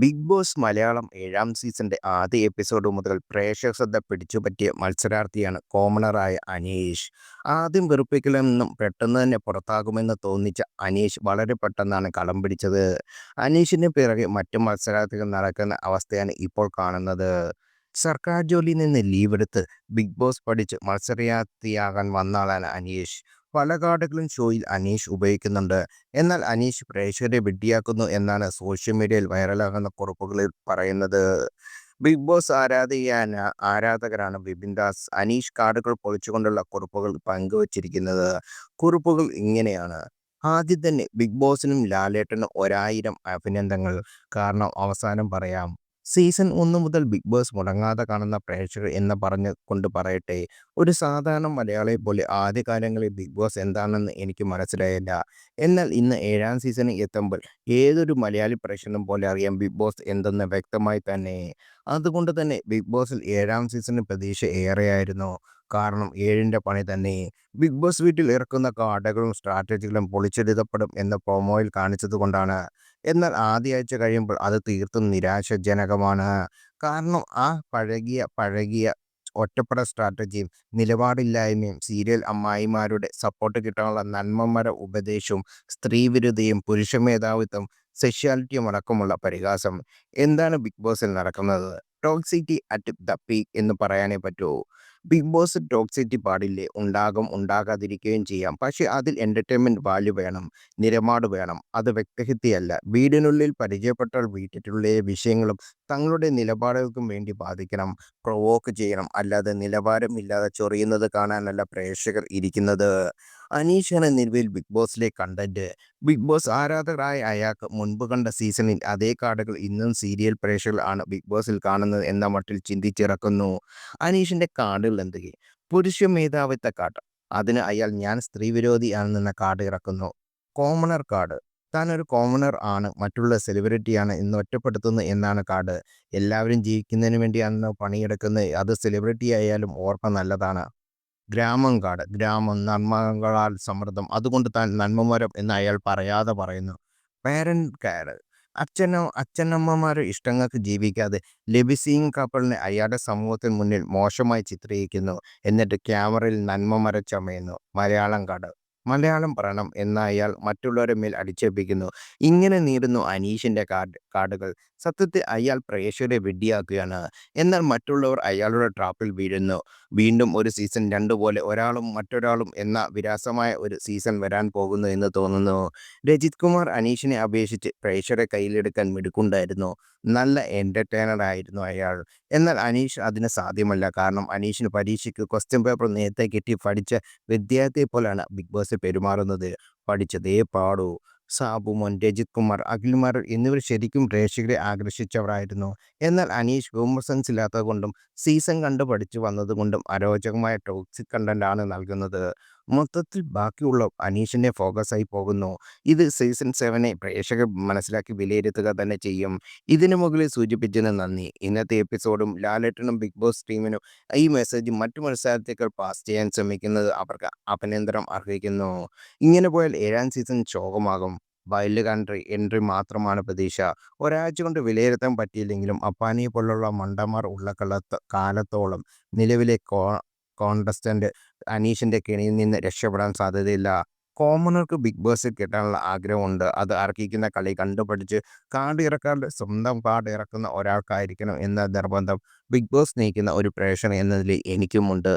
Big boss Malayalam ഏഴാം സീസണിന്റെ ആദ്യ എപ്പിസോഡ് മുതൽ പ്രേക്ഷക ശ്രദ്ധ പിടിച്ചുപറ്റിയ മത്സരാർത്ഥിയാണ് കോമണറായ അനീഷ്. ആദ്യം വെറുപ്പിക്കലിൽ നിന്നും പെട്ടെന്ന് തന്നെ പുറത്താകുമെന്ന് തോന്നിച്ച അനീഷ് വളരെ പെട്ടെന്നാണ് കളം പിടിച്ചത്. അനീഷിന് പിറകെ മറ്റു മത്സരാർത്ഥികൾ നടക്കുന്ന അവസ്ഥയാണ് ഇപ്പോൾ കാണുന്നത്. സർക്കാർ ജോലിയിൽ നിന്ന് ലീവ് എടുത്ത് ബിഗ് ബോസ് പഠിച്ച് മത്സരാർത്ഥിയാകാൻ വന്നാളാണ് അനീഷ്. പല കാർഡുകളും ഷോയിൽ അനീഷ് ഉപയോഗിക്കുന്നുണ്ട്. എന്നാൽ അനീഷ് പ്രേക്ഷകരെ വിഡ്ഢിയാക്കുന്നു എന്നാണ് സോഷ്യൽ മീഡിയയിൽ വൈറലാകുന്ന കുറിപ്പുകളിൽ പറയുന്നത്. ബിഗ് ബോസ് ആരാധകയാണ് ആരാധകരാണ് ബിപിൻ ദാസ്? അനീഷ് കാർഡുകൾ പൊളിച്ചുകൊണ്ടുള്ള കുറിപ്പുകൾ പങ്കുവച്ചിരിക്കുന്നത് കുറിപ്പുകൾ ഇങ്ങനെയാണ്. ആദ്യം തന്നെ ബിഗ് ബോസിനും ലാലേട്ടനും ഒരായിരം അഭിനന്ദനങ്ങൾ. കാരണം അവസാനം പറയാം സീസൺ ഒന്ന് മുതൽ ബിഗ് ബോസ് മുടങ്ങാതെ കാണുന്ന പ്രേക്ഷകർ എന്ന് പറഞ്ഞ് കൊണ്ട് പറയട്ടെ ഒരു സാധാരണ മലയാളിയെ പോലെ ആദ്യകാലങ്ങളിൽ ബിഗ് ബോസ് എന്താണെന്ന് എനിക്ക് മനസ്സിലായില്ല. എന്നാൽ ഇന്ന് ഏഴാം സീസണിൽ എത്തുമ്പോൾ ഏതൊരു മലയാളി പ്രേക്ഷകനും പോലെ അറിയാം ബിഗ് ബോസ് എന്തെന്ന് വ്യക്തമായി തന്നെ. അതുകൊണ്ട് തന്നെ ബിഗ് ബോസിൽ ഏഴാം സീസണിൽ പ്രതീക്ഷ ഏറെയായിരുന്നു. കാരണം ഏഴിന്റെ പണി തന്നെ. ബിഗ് ബോസ് വീട്ടിൽ ഇറക്കുന്ന കാർഡുകളും സ്ട്രാറ്റജികളും പൊളിച്ചെഴുതപ്പെടും എന്ന പ്രൊമോയിൽ കാണിച്ചതുകൊണ്ടാണ് എന്നാൽ ആദ്യ ആഴ്ച കഴിയുമ്പോൾ അത് തീർത്തും നിരാശജനകമാണ്. കാരണം ആ പഴകിയ പഴകിയ ഒറ്റപ്പെട സ്ട്രാറ്റജിയും നിലപാടില്ലായ്മയും സീരിയൽ അമ്മായിമാരുടെ സപ്പോർട്ട് കിട്ടാനുള്ള നന്മമര ഉപദേശവും സ്ത്രീവിരുദ്ധയും പുരുഷ മേധാവിത്വം സെഷ്യാലിറ്റിയും അടക്കമുള്ള പരിഹാസം. എന്താണ് ബിഗ് ബോസിൽ നടക്കുന്നത്? ടോക്സിറ്റി അറ്റ് ദ പീക്ക് എന്ന് പറയാനേ പറ്റൂ. ബിഗ് ബോസ് ടോക്സിറ്റി പാടില്ലേ? ഉണ്ടാകും ഉണ്ടാകാതിരിക്കുകയും ചെയ്യാം. പക്ഷേ അതിൽ എന്റർടൈൻമെന്റ് വാല്യൂ വേണം നിലപാട് വേണം. അത് വ്യക്തിഹത്യയല്ല. വീടിനുള്ളിൽ പരിചയപ്പെട്ടാൽ വീട്ടിലുള്ള വിഷയങ്ങളും തങ്ങളുടെ നിലപാടുകൾക്കും വേണ്ടി ബാധിക്കണം പ്രൊവോക്ക് ചെയ്യണം. അല്ലാതെ നിലവാരമില്ലാതെ ചൊറിയുന്നത് കാണാനല്ല പ്രേക്ഷകർ ഇരിക്കുന്നത്. അനീഷാണ് നിലവിൽ ബിഗ് ബോസിലെ കണ്ടന്റ് ബിഗ് ബോസ് ആരാധകരായ അയാൾക്ക് മുൻപ് കണ്ട സീസണിൽ അതേ കാർഡുകൾ ഇന്നും സീരിയൽ പ്രേക്ഷകർ ആണ് ബിഗ് ബോസിൽ കാണുന്നത് എന്ന മട്ടിൽ ചിന്തിച്ചിറക്കുന്നു. അനീഷിന്റെ കാർഡുകൾ എന്തൊക്കെ പുരുഷ മേധാവിത്വ കാർഡ് അതിന് അയാൾ ഞാൻ സ്ത്രീ വിരോധിയാണെന്ന കാർഡ് ഇറക്കുന്നു. കോമണർ കാർഡ് താൻ ഒരു കോമണർ ആണ്. മറ്റുള്ള സെലിബ്രിറ്റിയാണ് എന്ന് ഒറ്റപ്പെടുത്തുന്നു എന്നാണ് കാർഡ് എല്ലാവരും ജീവിക്കുന്നതിന് വേണ്ടിയാണ് പണിയെടുക്കുന്നത് അത് സെലിബ്രിറ്റി ആയാലും ഓർമ്മ നല്ലതാണ്. ഗ്രാമം കാർഡ് ഗ്രാമം നന്മകളാൽ സമൃദ്ധം. അതുകൊണ്ട് താൻ നന്മമരം എന്ന് അയാൾ പറയാതെ പറയുന്നു. പേരൻ കെയർ അച്ഛനോ അച്ഛനമ്മമാരോ ഇഷ്ടങ്ങൾക്ക് ജീവിക്കാതെ ലബിസിങ് കപ്പളിനെ അയാളുടെ സമൂഹത്തിന് മുന്നിൽ മോശമായി ചിത്രീകരിക്കുന്നു. എന്നിട്ട് ക്യാമറയിൽ നന്മ മരച്ചമയുന്നു മലയാളം കട. മലയാളം പറയണം എന്ന അയാൾ മറ്റുള്ളവരുടെ മേൽ ഇങ്ങനെ നീടുന്നു അനീഷിന്റെ കാർഡ്. കാർഡുകൾ. സത്യത്തിൽ അയാൾ പ്രേക്ഷകരെ വെടിയാക്കുകയാണ് എന്നാൽ മറ്റുള്ളവർ അയാളുടെ ട്രാപ്പിൽ വീഴുന്നു. വീണ്ടും ഒരു സീസൺ രണ്ടു പോലെ ഒരാളും മറ്റൊരാളും എന്ന വിരാസമായ ഒരു സീസൺ വരാൻ പോകുന്നു എന്ന് തോന്നുന്നു. രജിത് കുമാർ അനീഷിനെ അപേക്ഷിച്ച് പ്രേക്ഷകരെ കയ്യിലെടുക്കാൻ മിടുക്കുണ്ടായിരുന്നു. നല്ല എന്റർടൈനർ ആയിരുന്നു അയാൾ. എന്നാൽ അനീഷ് അതിന് സാധ്യമല്ല. കാരണം അനീഷിന് പരീക്ഷയ്ക്ക് ക്വസ്റ്റ്യൻ പേപ്പർ നേരത്തെ കിട്ടി പഠിച്ച വിദ്യാർത്ഥിയെ പോലെയാണ് ബിഗ് ബോസ് പെരുമാറുന്നത്. പഠിച്ചതേ പാടൂ. സാബുമോൻ രജിത് കുമാർ അഖിൽമാർ എന്നിവർ ശരിക്കും പ്രേക്ഷകരെ ആകർഷിച്ചവരായിരുന്നു. എന്നാൽ അനീഷ് ഹ്യൂമർ സെൻസ് ഇല്ലാത്തതുകൊണ്ടും സീസൺ കണ്ട് പഠിച്ചു വന്നതുകൊണ്ടും അരോചകമായ ടോക്സിക് കണ്ടന്റ് ആണ് നൽകുന്നത്. മൊത്തത്തിൽ ബാക്കിയുള്ള അനീഷിന്റെ ഫോക്കസായി പോകുന്നു. ഇത് സീസൺ സെവനെ പ്രേക്ഷകർ മനസ്സിലാക്കി വിലയിരുത്തുക തന്നെ ചെയ്യും. ഇതിനു മുകളിൽ സൂചിപ്പിച്ചതിന് നന്ദി. ഇന്നത്തെ എപ്പിസോഡും ലാലേട്ടനും ബിഗ് ബോസ് ടീമിനും ഈ മെസ്സേജ് മറ്റു മത്സരാർത്ഥികൾ പാസ് ചെയ്യാൻ ശ്രമിക്കുന്നത് അവർക്ക് അഭിനന്ദനം അർഹിക്കുന്നു. ഇങ്ങനെ പോയാൽ ഏഴാം സീസൺ ശോകമാകും. വൈൽഡ് കൺട്രി എൻട്രി മാത്രമാണ് പ്രതീക്ഷ. ഒരാഴ്ച കൊണ്ട് വിലയിരുത്താൻ പറ്റിയില്ലെങ്കിലും അപ്പാനിയെ പോലുള്ള മണ്ടന്മാർ ഉള്ള കാലത്തോളം നിലവിലെ കോ കോണ്ടസ്റ്റന്റ് അനീഷിന്റെ കെണിയിൽ നിന്ന് രക്ഷപ്പെടാൻ സാധ്യതയില്ല. കോമണർക്ക് ബിഗ് ബോസിൽ കിട്ടാനുള്ള ആഗ്രഹമുണ്ട്. അത് അർഹിക്കുന്ന കളി കണ്ടുപഠിച്ച് കാർഡ് ഇറക്കാണ്ട് സ്വന്തം കാർഡ് ഇറക്കുന്ന ഒരാൾക്കായിരിക്കണം എന്ന നിർബന്ധം ബിഗ് ബോസ് നയിക്കുന്ന ഒരു പ്രേക്ഷകൻ എന്നതിൽ എനിക്കുമുണ്ട്.